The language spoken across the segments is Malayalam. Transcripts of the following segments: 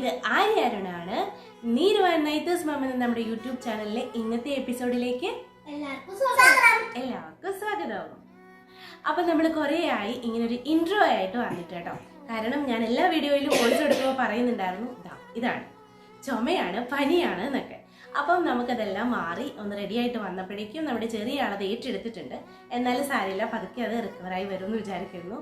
ഇത് ആര്യ അരുണാണ്. നീരു നൈറ്റേഴ്സ് മാം എന്ന നമ്മുടെ യൂട്യൂബ് ചാനലിലെ ഇന്നത്തെ എപ്പിസോഡിലേക്ക് എല്ലാവർക്കും സ്വാഗതം. എല്ലാവർക്കും സ്വാഗതം. അപ്പം നമ്മൾ കുറേ ആയി ഇങ്ങനെ ഒരു ഇൻട്രോ ആയിട്ട് വന്നിട്ട് കേട്ടോ. കാരണം ഞാൻ എല്ലാ വീഡിയോയിലും വോയിസ് എടുക്കുമ്പോൾ പറയുന്നുണ്ടായിരുന്നു ഇതാ ഇതാണ്. ചുമയാണ് പനിയാണ് എന്നൊക്കെ. അപ്പം നമുക്കതെല്ലാം മാറി ഒന്ന് റെഡി ആയിട്ട് വന്നപ്പോഴേക്കും നമ്മുടെ ചെറിയ ആളത് ഏറ്റെടുത്തിട്ടുണ്ട്. എന്നാലും സാരിയില്ല പതുക്കെ അത് റിക്കവറായി വരും എന്ന് വിചാരിക്കുന്നു.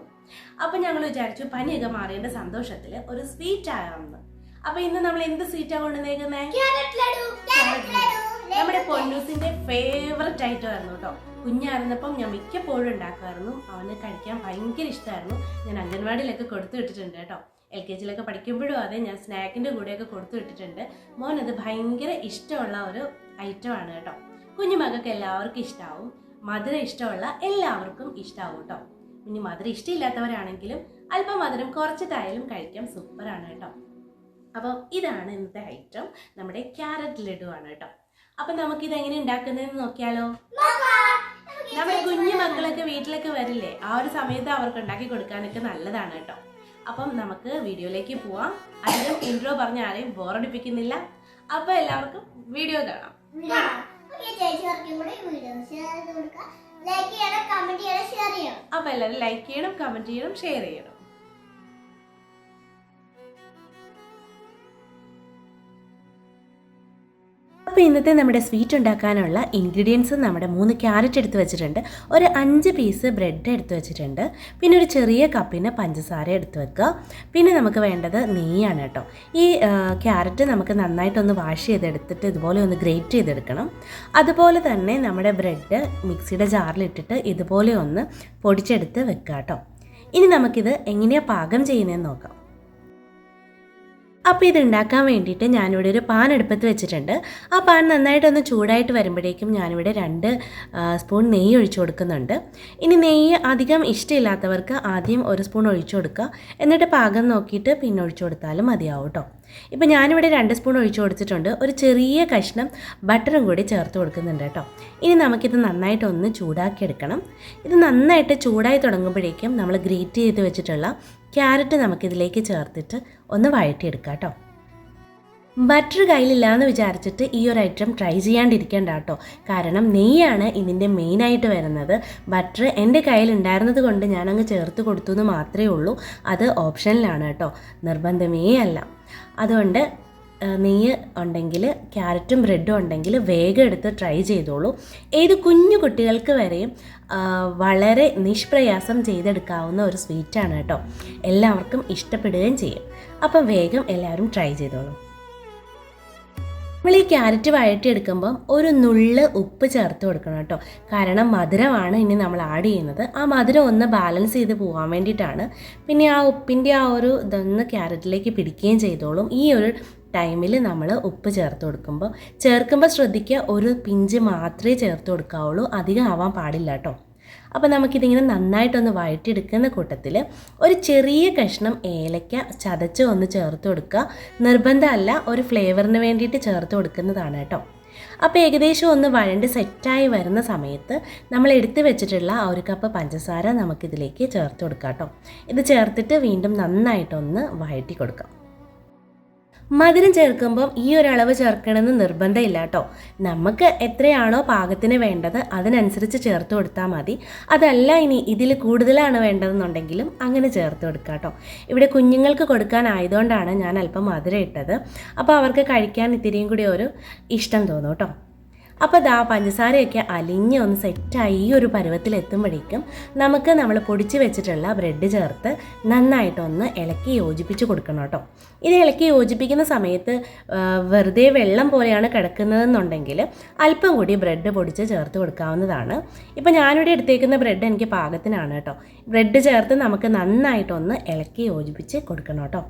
അപ്പം ഞങ്ങൾ വിചാരിച്ചു പനിയൊക്കെ മാറിയതിന്റെ സന്തോഷത്തിൽ ഒരു സ്വീറ്റ് ആകാമെന്ന് അപ്പം ഇന്ന് നമ്മൾ എന്ത് സ്വീറ്റാ കൊണ്ടുവന്നേക്കുന്നത് നമ്മുടെ പൊന്നൂസിന്റെ ഫേവററ്റ് ഐറ്റം ആയിരുന്നു കേട്ടോ. കുഞ്ഞായിരുന്നപ്പം ഞാൻ മിക്കപ്പോഴും ഉണ്ടാക്കുമായിരുന്നു. അവന് കഴിക്കാൻ ഭയങ്കര ഇഷ്ടമായിരുന്നു. ഞാൻ അംഗൻവാടിയിലൊക്കെ കൊടുത്തു വിട്ടിട്ടുണ്ട് കേട്ടോ. എൽ കെ ജിയിലൊക്കെ പഠിക്കുമ്പോഴും അതെ ഞാൻ സ്നാക്കിന്റെ കൂടെയൊക്കെ കൊടുത്തു വിട്ടിട്ടുണ്ട്. മോൻ അത് ഭയങ്കര ഇഷ്ടമുള്ള ഒരു ഐറ്റം ആണ് കേട്ടോ. കുഞ്ഞുമകൾക്ക് എല്ലാവർക്കും ഇഷ്ടമാവും മധുരം ഇഷ്ടമുള്ള എല്ലാവർക്കും ഇഷ്ടമാവും കേട്ടോ. ഇനി മധുരം ഇഷ്ടമില്ലാത്തവരാണെങ്കിലും അല്പം മധുരം കുറച്ചിട്ടായാലും കഴിക്കാം സൂപ്പറാണ് കേട്ടോ. അപ്പം ഇതാണ് ഇന്നത്തെ ഐറ്റം നമ്മുടെ ക്യാരറ്റ് ലഡു ആണ് കേട്ടോ അപ്പം നമുക്കിത് എങ്ങനെ ഉണ്ടാക്കുന്നതെന്ന് നോക്കിയാലോ? നമ്മുടെ കുഞ്ഞു മക്കളൊക്കെ വീട്ടിലൊക്കെ വരില്ലേ ആ ഒരു സമയത്ത് അവർക്ക് ഉണ്ടാക്കി കൊടുക്കാനൊക്കെ നല്ലതാണ് കേട്ടോ അപ്പം നമുക്ക് വീഡിയോയിലേക്ക് പോവാം. അതിലും ഇൻട്രോ പറഞ്ഞ ആരെയും ബോറടിപ്പിക്കുന്നില്ല അപ്പം എല്ലാവർക്കും വീഡിയോ കാണാം. അപ്പൊ ലൈക്ക് ചെയ്യണം കമന്റ് എല്ലാവരും ലൈക്ക് ചെയ്യണം കമന്റ് ചെയ്യണം ഷെയർ ചെയ്യണം. അപ്പോൾ ഇന്നത്തെ നമ്മുടെ സ്വീറ്റ് ഉണ്ടാക്കാനുള്ള ഇൻഗ്രീഡിയൻസ് നമ്മുടെ മൂന്ന് ക്യാരറ്റ് എടുത്ത് വെച്ചിട്ടുണ്ട്. ഒരു അഞ്ച് പീസ് ബ്രെഡ് എടുത്ത് വെച്ചിട്ടുണ്ട്. പിന്നെ ഒരു ചെറിയ കപ്പിന് പഞ്ചസാര എടുത്ത് വെക്കുക. പിന്നെ നമുക്ക് വേണ്ടത് നെയ്യാണ് കേട്ടോ. ഈ ക്യാരറ്റ് നമുക്ക് നന്നായിട്ടൊന്ന് വാഷ് ചെയ്തെടുത്തിട്ട് ഇതുപോലെ ഒന്ന് ഗ്രേറ്റ് ചെയ്തെടുക്കണം. അതുപോലെ തന്നെ നമ്മുടെ ബ്രെഡ് മിക്സിയുടെ ജാറിലിട്ടിട്ട് ഇതുപോലെ ഒന്ന് പൊടിച്ചെടുത്ത് വെക്കുക കേട്ടോ. ഇനി നമുക്കിത് എങ്ങനെയാണ് പാകം ചെയ്യുന്നതെന്ന് നോക്കാം. അപ്പോൾ ഇത് ഉണ്ടാക്കാൻ വേണ്ടിയിട്ട് ഞാനിവിടെ ഒരു പാൻ എടുപ്പത്ത് വെച്ചിട്ടുണ്ട്. ആ പാൻ നന്നായിട്ടൊന്ന് ചൂടായിട്ട് വരുമ്പോഴേക്കും ഞാനിവിടെ രണ്ട് സ്പൂൺ നെയ്യ് ഒഴിച്ചു കൊടുക്കുന്നുണ്ട്. ഇനി നെയ്യ് അധികം ഇഷ്ടമില്ലാത്തവർക്ക് ആദ്യം ഒരു സ്പൂൺ ഒഴിച്ചു കൊടുക്കുക. എന്നിട്ട് പാകം നോക്കിയിട്ട് പിന്നെ ഒഴിച്ചു കൊടുത്താലും മതിയാവും കേട്ടോ. ഇപ്പം ഞാനിവിടെ രണ്ട് സ്പൂൺ ഒഴിച്ചു കൊടുത്തിട്ടുണ്ട്. ഒരു ചെറിയ കഷ്ണം ബട്ടറും കൂടി ചേർത്ത് കൊടുക്കുന്നുണ്ട് കേട്ടോ. ഇനി നമുക്കിത് നന്നായിട്ട് ഒന്ന് ചൂടാക്കി ചൂടാക്കിയെടുക്കണം ഇത് നന്നായിട്ട് ചൂടായി തുടങ്ങുമ്പോഴേക്കും നമ്മൾ ഗ്രേറ്റ് ചെയ്ത് വെച്ചിട്ടുള്ള ക്യാരറ്റ് നമുക്കിതിലേക്ക് ചേർത്തിട്ട് ഒന്ന് വഴറ്റിയെടുക്കാം കേട്ടോ. ബട്ടർ കയ്യിലില്ല എന്ന് വിചാരിച്ചിട്ട് ഈ ഒരു ഐറ്റം ട്രൈ ചെയ്യാണ്ടിരിക്കേണ്ട കേട്ടോ. കാരണം നെയ്യാണ് ഇതിന്റെ മെയിനായിട്ട് വരുന്നത്. ബട്ടർ എന്റെ കയ്യിൽ ഉണ്ടായിരുന്നത് കൊണ്ട് ഞാനങ്ങ് ചേർത്ത് കൊടുത്തു എന്ന് മാത്രമേ ഉള്ളൂ. അത് ഓപ്ഷനിലാണ് കേട്ടോ. നിർബന്ധമേ അല്ല. അതുകൊണ്ട് നെയ്യ് ഉണ്ടെങ്കിൽ ക്യാരറ്റും ബ്രെഡും ഉണ്ടെങ്കിൽ വേഗം എടുത്ത് ട്രൈ ചെയ്തോളൂ. ഏത് കുഞ്ഞു കുട്ടികൾക്ക് വരെയും വളരെ നിഷ്പ്രയാസം ചെയ്തെടുക്കാവുന്ന ഒരു സ്വീറ്റാണ് കേട്ടോ. എല്ലാവർക്കും ഇഷ്ടപ്പെടുകയും ചെയ്യും. അപ്പം വേഗം എല്ലാവരും ട്രൈ ചെയ്തോളൂ. നമ്മൾ ഈ ക്യാരറ്റ് വഴറ്റിയെടുക്കുമ്പം ഒരു നുള്ള് ഉപ്പ് ചേർത്ത് കൊടുക്കണം കേട്ടോ. കാരണം മധുരമാണ് ഇനി നമ്മൾ ആഡ് ചെയ്യുന്നത്. ആ മധുരം ഒന്ന് ബാലൻസ് ചെയ്ത് പോകാൻ വേണ്ടിയിട്ടാണ്. പിന്നെ ആ ഉപ്പിന്റെ ആ ഒരു ഇതൊന്ന് ക്യാരറ്റിലേക്ക് പിടിക്കുകയും ചെയ്തോളും. ഈ ഒരു ടൈമിൽ നമ്മൾ ഉപ്പ് ചേർത്ത് കൊടുക്കുമ്പോൾ ചേർക്കുമ്പോൾ ശ്രദ്ധിക്കുക ഒരു പിഞ്ച് മാത്രമേ ചേർത്ത് കൊടുക്കാവുള്ളൂ. അധികം ആവാൻ പാടില്ല കേട്ടോ. അപ്പോൾ നമുക്കിതിങ്ങനെ നന്നായിട്ടൊന്ന് വഴറ്റിയെടുക്കുന്ന കൂട്ടത്തിൽ ഒരു ചെറിയ കഷ്ണം ഏലക്ക ചതച്ച് ഒന്ന് ചേർത്ത് കൊടുക്കുക. നിർബന്ധമല്ല ഒരു ഫ്ലേവറിന് വേണ്ടിയിട്ട് ചേർത്ത് കൊടുക്കുന്നതാണ് കേട്ടോ. അപ്പോൾ ഏകദേശം ഒന്ന് വഴണ്ട് സെറ്റായി വരുന്ന സമയത്ത് നമ്മൾ എടുത്തു വെച്ചിട്ടുള്ള ആ ഒരു കപ്പ് പഞ്ചസാര നമുക്കിതിലേക്ക് ചേർത്ത് കൊടുക്കാം കേട്ടോ. ഇത് ചേർത്തിട്ട് വീണ്ടും നന്നായിട്ടൊന്ന് വഴറ്റി കൊടുക്കാം. മധുരം ചേർക്കുമ്പം ഈ ഒരു അളവ് ചേർക്കണമെന്ന് നിർബന്ധമില്ല കേട്ടോ. നമുക്ക് എത്രയാണോ പാകത്തിന് വേണ്ടത് അതിനനുസരിച്ച് ചേർത്ത് കൊടുത്താൽ മതി. അതല്ല ഇനി ഇതിൽ കൂടുതലാണ് വേണ്ടതെന്നുണ്ടെങ്കിലും അങ്ങനെ ചേർത്ത് കൊടുക്കുക കേട്ടോ. ഇവിടെ കുഞ്ഞുങ്ങൾക്ക് കൊടുക്കാനായതുകൊണ്ടാണ് ഞാൻ അല്പം മധുരം ഇട്ടത്. അപ്പോൾ അവർക്ക് കഴിക്കാൻ ഇത്തിരിയും കൂടി ഒരു ഇഷ്ടം തോന്നും കേട്ടോ. അപ്പോൾ ദാ പഞ്ചസാരയൊക്കെ അലിഞ്ഞ് ഒന്ന് സെറ്റായി ഈ ഒരു പരുവത്തിൽ എത്തുമ്പോഴേക്കും നമുക്ക് നമ്മൾ പൊടിച്ച് വെച്ചിട്ടുള്ള ബ്രെഡ് ചേർത്ത് നന്നായിട്ടൊന്ന് ഇളക്കി യോജിപ്പിച്ച് കൊടുക്കണം കേട്ടോ. ഇത് ഇളക്കി യോജിപ്പിക്കുന്ന സമയത്ത് വെറുതെ വെള്ളം പോലെയാണ് കിടക്കുന്നതെന്നുണ്ടെങ്കിൽ അല്പം കൂടി ബ്രെഡ് പൊടിച്ച് ചേർത്ത് കൊടുക്കാവുന്നതാണ്. ഇപ്പോൾ ഞാനിവിടെ എടുത്തേക്കുന്ന ബ്രെഡ് എനിക്ക് പാകത്തിനാണ് കേട്ടോ. ബ്രെഡ് ചേർത്ത് നമുക്ക് നന്നായിട്ടൊന്ന് ഇളക്കി യോജിപ്പിച്ച് കൊടുക്കണം കേട്ടോ.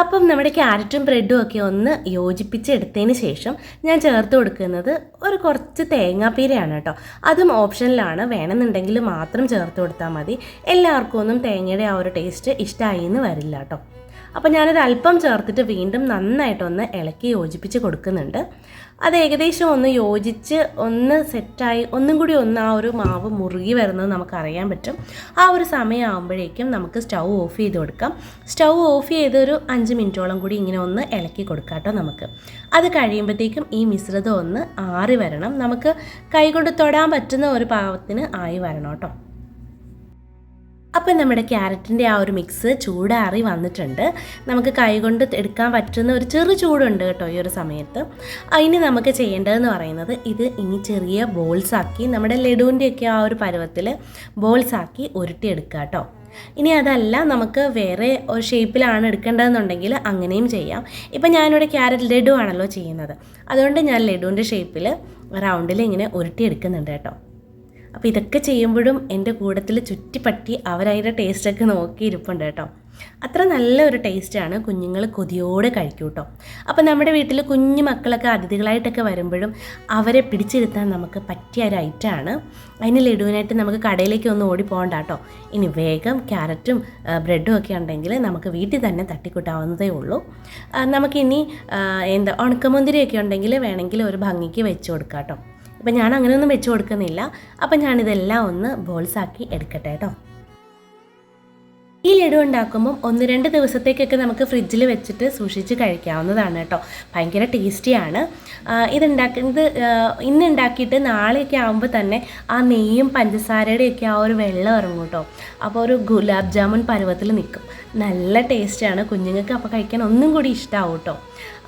അപ്പം നമ്മുടെ ക്യാരറ്റും ബ്രെഡും ഒക്കെ ഒന്ന് യോജിപ്പിച്ചെടുത്തതിന് ശേഷം ഞാൻ ചേർത്ത് കൊടുക്കുന്നത് ഒരു കുറച്ച് തേങ്ങാപ്പീരയാണ് കേട്ടോ. അതും ഓപ്ഷനിലാണ്. വേണമെന്നുണ്ടെങ്കിൽ മാത്രം ചേർത്ത് കൊടുത്താൽ മതി. എല്ലാവർക്കും ഒന്നും തേങ്ങയുടെ ആ ഒരു ടേസ്റ്റ് ഇഷ്ടമായി എന്ന് വരില്ല കേട്ടോ. അപ്പോൾ ഞാനൊരു അല്പം ചേർത്തിട്ട് വീണ്ടും നന്നായിട്ടൊന്ന് ഇളക്കി യോജിപ്പിച്ച് കൊടുക്കുന്നുണ്ട്. അത് ഏകദേശം ഒന്ന് യോജിച്ച് ഒന്ന് സെറ്റായി ഒന്നും കൂടി ഒന്ന് ആ ഒരു മാവ് മുറുകി വരുന്നത് നമുക്കറിയാൻ പറ്റും. ആ ഒരു സമയമാകുമ്പോഴേക്കും നമുക്ക് സ്റ്റൗ ഓഫ് ചെയ്ത് കൊടുക്കാം. സ്റ്റൗ ഓഫ് ചെയ്ത് ഒരു അഞ്ച് മിനിറ്റോളം കൂടി ഇങ്ങനെ ഒന്ന് ഇളക്കി കൊടുക്കാം കേട്ടോ നമുക്ക്. അത് കഴിയുമ്പോഴത്തേക്കും ഈ മിശ്രിതം ഒന്ന് ആറി വരണം. നമുക്ക് കൈകൊണ്ട് തൊടാൻ പറ്റുന്ന ഒരു പാവത്തിന് ആയി വരണം കേട്ടോ. അപ്പം നമ്മുടെ ക്യാരറ്റിന്റെ ആ ഒരു മിക്സ് ചൂടാറി വന്നിട്ടുണ്ട്. നമുക്ക് കൈകൊണ്ട് എടുക്കാൻ പറ്റുന്ന ഒരു ചെറു ചൂടുണ്ട് കേട്ടോ ഈ ഒരു സമയത്ത്. അതിന് നമുക്ക് ചെയ്യേണ്ടതെന്ന് പറയുന്നത് ഇത് ഇനി ചെറിയ ബോൾസ് ആക്കി നമ്മുടെ ലഡുവിന്റെയൊക്കെ ആ ഒരു പരുവത്തിൽ ബോൾസ് ആക്കി ഉരുട്ടിയെടുക്കുക കേട്ടോ. ഇനി അതല്ല നമുക്ക് വേറെ ഒരു ഷേപ്പിലാണ് എടുക്കേണ്ടതെന്നുണ്ടെങ്കിൽ അങ്ങനെയും ചെയ്യാം. ഇപ്പം ഞാനിവിടെ ക്യാരറ്റ് ലഡു ആണല്ലോ ചെയ്യുന്നത്. അതുകൊണ്ട് ഞാൻ ലഡുവിന്റെ ഷേപ്പിൽ റൗണ്ടിൽ ഇങ്ങനെ ഉരുട്ടിയെടുക്കുന്നുണ്ട് കേട്ടോ. അപ്പോൾ ഇതൊക്കെ ചെയ്യുമ്പോഴും എന്റെ കൂടത്തിൽ ചുറ്റിപ്പറ്റി അവരതിന്റെ ടേസ്റ്റൊക്കെ നോക്കി ഇരിപ്പുണ്ട് കേട്ടോ. അത്ര നല്ലൊരു ടേസ്റ്റാണ് കുഞ്ഞുങ്ങൾ കൊതിയോടെ കഴിക്കും കേട്ടോ അപ്പോൾ നമ്മുടെ വീട്ടിൽ കുഞ്ഞു മക്കളൊക്കെ അതിഥികളായിട്ടൊക്കെ വരുമ്പോഴും അവരെ പിടിച്ചിരുത്താൻ നമുക്ക് പറ്റിയ ഒരു ഐറ്റമാണ് അതിന് ലഡുവിനായിട്ട് നമുക്ക് കടയിലേക്ക് ഒന്ന് ഓടി പോകണ്ട കേട്ടോ. ഇനി വേഗം ക്യാരറ്റും ബ്രെഡും ഒക്കെ ഉണ്ടെങ്കിൽ നമുക്ക് വീട്ടിൽ തന്നെ തട്ടിക്കൂട്ടാവുന്നതേ ഉള്ളൂ. നമുക്കിനി എന്താ ഉണക്കമുന്തിരിയൊക്കെ ഉണ്ടെങ്കിൽ വേണമെങ്കിൽ ഒരു ഭംഗിക്ക് വെച്ച് കൊടുക്കാം കേട്ടോ. അപ്പം ഞാൻ അങ്ങനെയൊന്നും വെച്ച് കൊടുക്കുന്നില്ല. അപ്പം ഞാനിതെല്ലാം ഒന്ന് ബോൾസാക്കി എടുക്കട്ടെ കേട്ടോ ഈ ലഡു ഉണ്ടാക്കുമ്പം ഒന്ന് രണ്ട് ദിവസത്തേക്കൊക്കെ നമുക്ക് ഫ്രിഡ്ജിൽ വെച്ചിട്ട് സൂക്ഷിച്ച് കഴിക്കാവുന്നതാണ് കേട്ടോ. ഭയങ്കര ടേസ്റ്റിയാണ്. ഇതുണ്ടാക്കുന്നത് ഇന്ന് ഉണ്ടാക്കിയിട്ട് നാളെയൊക്കെ ആകുമ്പോൾ തന്നെ ആ നെയ്യും പഞ്ചസാരയുടെയൊക്കെ ആ ഒരു വെള്ളം ഇറങ്ങും കേട്ടോ. അപ്പോൾ ഒരു ഗുലാബ് ജാമുൻ പരുവത്തിൽ നിൽക്കും. നല്ല ടേസ്റ്റാണ്. കുഞ്ഞുങ്ങൾക്ക് അപ്പോൾ കഴിക്കാൻ ഒന്നും കൂടി ഇഷ്ടമാവും കേട്ടോ.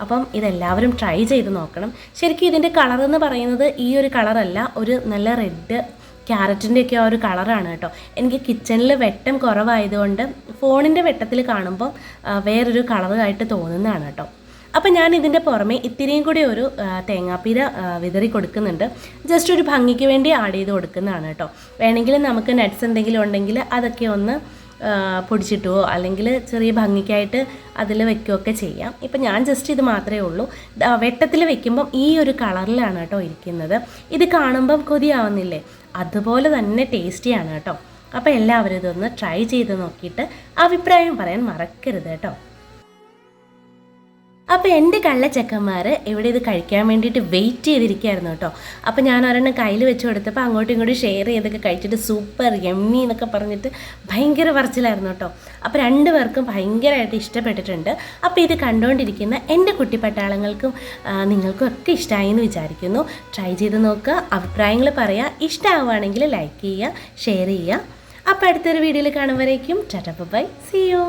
അപ്പം ഇതെല്ലാവരും ട്രൈ ചെയ്ത് നോക്കണം. ശരിക്കും ഇതിന്റെ കളർ എന്ന് പറയുന്നത് ഈ ഒരു കളറല്ല. ഒരു നല്ല റെഡ് ക്യാരറ്റിന്റെ ഒക്കെ ആ ഒരു കളറാണ് കേട്ടോ. എനിക്ക് കിച്ചണിൽ വെട്ടം കുറവായതുകൊണ്ട് ഫോണിന്റെ വെട്ടത്തിൽ കാണുമ്പോൾ വേറൊരു കളറായിട്ട് തോന്നുന്നതാണ് കേട്ടോ. അപ്പം ഞാൻ ഇതിന്റെ പുറമെ ഇത്തിരിയും കൂടി ഒരു തേങ്ങാപ്പീര വിതറി കൊടുക്കുന്നുണ്ട്. ജസ്റ്റ് ഒരു ഭംഗിക്ക് വേണ്ടി ആഡ് ചെയ്ത് കൊടുക്കുന്നതാണ് കേട്ടോ. വേണമെങ്കിൽ നമുക്ക് നട്ട്സ് എന്തെങ്കിലും ഉണ്ടെങ്കിൽ അതൊക്കെ ഒന്ന് ആ, പൊടിച്ചിട്ടുവോ? അല്ലെങ്കിൽ ചെറിയ ഭംഗിക്കായിട്ട് അതിൽ വെക്കുകയൊക്കെ ചെയ്യാം. ഇപ്പം ഞാൻ ജസ്റ്റ് ഇത് മാത്രമേ ഉള്ളൂ. വെട്ടത്തിൽ വെക്കുമ്പം ഈ ഒരു കളറിലാണ് കേട്ടോ ഇരിക്കുന്നത്. ഇത് കാണുമ്പം കൊതിയാവുന്നില്ലേ? അതുപോലെ തന്നെ ടേസ്റ്റിയാണ് കേട്ടോ. അപ്പോൾ എല്ലാവരും ഇതൊന്ന് ട്രൈ ചെയ്ത് നോക്കിയിട്ട് അഭിപ്രായം പറയാൻ മറക്കരുത് കേട്ടോ. അപ്പോൾ എന്റെ കള്ളച്ചക്കന്മാർ ഇവിടെ ഇത് കഴിക്കാൻ വേണ്ടിയിട്ട് വെയിറ്റ് ചെയ്തിരിക്കുകയായിരുന്നു കേട്ടോ. അപ്പോൾ ഞാൻ ഒരെണ്ണം കയ്യിൽ വെച്ച് കൊടുത്തപ്പോൾ അങ്ങോട്ടും ഇങ്ങോട്ടും ഷെയർ ചെയ്തൊക്കെ കഴിച്ചിട്ട് സൂപ്പർ എമ്മി എന്നൊക്കെ പറഞ്ഞിട്ട് ഭയങ്കര പറച്ചിലായിരുന്നു കേട്ടോ. അപ്പോൾ രണ്ട് പേർക്കും ഭയങ്കരമായിട്ട് ഇഷ്ടപ്പെട്ടിട്ടുണ്ട്. അപ്പോൾ ഇത് കണ്ടുകൊണ്ടിരിക്കുന്ന എന്റെ കുട്ടിപ്പട്ടാളങ്ങൾക്കും പട്ടാളങ്ങൾക്കും നിങ്ങൾക്കും ഒക്കെ ഇഷ്ടമായി എന്ന് വിചാരിക്കുന്നു. ട്രൈ ചെയ്ത് നോക്കുക അഭിപ്രായങ്ങൾ പറയുക ഇഷ്ടമാവുകയാണെങ്കിൽ ലൈക്ക് ചെയ്യുക ഷെയർ ചെയ്യുക. അപ്പോൾ അടുത്തൊരു വീഡിയോയിൽ കാണുമ്പോഴേക്കും ചട്ടപ്പ ബൈ സി യു